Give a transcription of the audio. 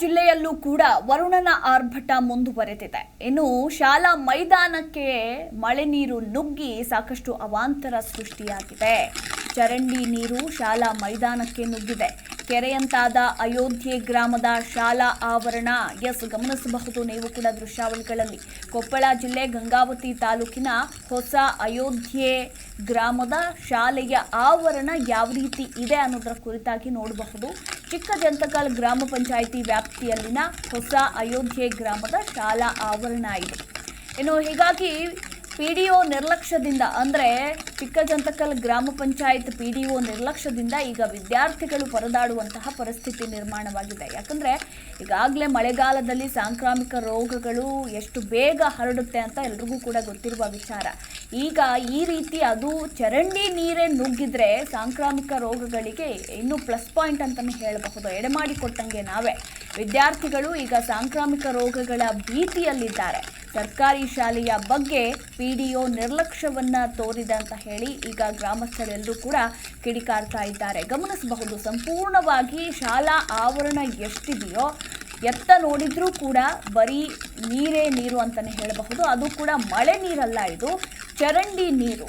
ಜಿಲ್ಲೆಯಲ್ಲೂ ಕೂಡ ವರುಣನ ಆರ್ಭಟ ಮುಂದುವರೆದಿದೆ. ಇನ್ನು ಶಾಲಾ ಮೈದಾನಕ್ಕೆ ಮಳೆ ನೀರು ನುಗ್ಗಿ ಸಾಕಷ್ಟು ಅವಾಂತರ ಸೃಷ್ಟಿಯಾಗಿದೆ. ಚರಂಡಿ ನೀರು ಶಾಲಾ ಮೈದಾನಕ್ಕೆ ನುಗ್ಗಿದೆ. ಕೆರೆಯಂತಾದ ಅಯೋಧ್ಯೆ ಗ್ರಾಮದ ಶಾಲಾ ಆವರಣ, ಎಸ್ ಗಮನಿಸಬಹುದು ನೀವು ಕೂಡ ದೃಶ್ಯಾವಳಿಗಳಲ್ಲಿ. ಕೊಪ್ಪಳ ಜಿಲ್ಲೆ ಗಂಗಾವತಿ ತಾಲೂಕಿನ ಹೊಸ ಅಯೋಧ್ಯೆ ಗ್ರಾಮದ ಶಾಲೆಯ ಆವರಣ ಯಾವ ರೀತಿ ಇದೆ ಅನ್ನೋದರ ಕುರಿತಾಗಿ ನೋಡಬಹುದು. ಚಿಕ್ಕಜಂತಕಲ್ ಗ್ರಾಮ ಪಂಚಾಯಿತಿ ವ್ಯಾಪ್ತಿಯಲ್ಲಿನ ಹೊಸ ಅಯೋಧ್ಯೆ ಗ್ರಾಮದ ಶಾಲಾ ಆವರಣ ಇದು. ಇನ್ನು ಹೀಗಾಗಿ ಪಿ ಡಿ ಒ ನಿರ್ಲಕ್ಷ್ಯದಿಂದ, ಅಂದರೆ ಚಿಕ್ಕಜಂತಕಲ್ ಗ್ರಾಮ ಪಂಚಾಯತ್ ಪಿ ಡಿ ಒ ನಿರ್ಲಕ್ಷ್ಯದಿಂದ ಈಗ ವಿದ್ಯಾರ್ಥಿಗಳು ಪರದಾಡುವಂತಹ ಪರಿಸ್ಥಿತಿ ನಿರ್ಮಾಣವಾಗಿದೆ. ಯಾಕಂದರೆ ಈಗಾಗಲೇ ಮಳೆಗಾಲದಲ್ಲಿ ಸಾಂಕ್ರಾಮಿಕ ರೋಗಗಳು ಎಷ್ಟು ಬೇಗ ಹರಡುತ್ತೆ ಅಂತ ಎಲ್ರಿಗೂ ಕೂಡ ಗೊತ್ತಿರುವ ವಿಚಾರ. ಈಗ ಈ ರೀತಿ ಅದು ಚರಂಡಿ ನೀರೇ ನುಗ್ಗಿದ್ರೆ ಸಾಂಕ್ರಾಮಿಕ ರೋಗಗಳಿಗೆ ಇನ್ನೂ ಪ್ಲಸ್ ಪಾಯಿಂಟ್ ಅಂತಲೇ ಹೇಳಬಹುದು. ಎಡೆಮಾಡಿಕೊಟ್ಟಂಗೆ ನಾವೇ. ವಿದ್ಯಾರ್ಥಿಗಳು ಈಗ ಸಾಂಕ್ರಾಮಿಕ ರೋಗಗಳ ಭೀತಿಯಲ್ಲಿದ್ದಾರೆ. ಸರ್ಕಾರಿ ಶಾಲೆಯ ಬಗ್ಗೆ ಪಿ ಡಿ ಒ ನಿರ್ಲಕ್ಷ್ಯವನ್ನು ತೋರಿದೆ ಅಂತ ಹೇಳಿ ಈಗ ಗ್ರಾಮಸ್ಥರೆಲ್ಲರೂ ಕೂಡ ಕಿಡಿಕಾರ್ತಾ ಇದ್ದಾರೆ. ಗಮನಿಸಬಹುದು, ಸಂಪೂರ್ಣವಾಗಿ ಶಾಲಾ ಆವರಣ ಎಷ್ಟಿದೆಯೋ ಎತ್ತ ನೋಡಿದ್ರೂ ಕೂಡ ಬರೀ ನೀರೇ ನೀರು ಅಂತಲೇ ಹೇಳಬಹುದು. ಅದು ಕೂಡ ಮಳೆ ನೀರಲ್ಲ ಇದು, ಚರಂಡಿ ನೀರು.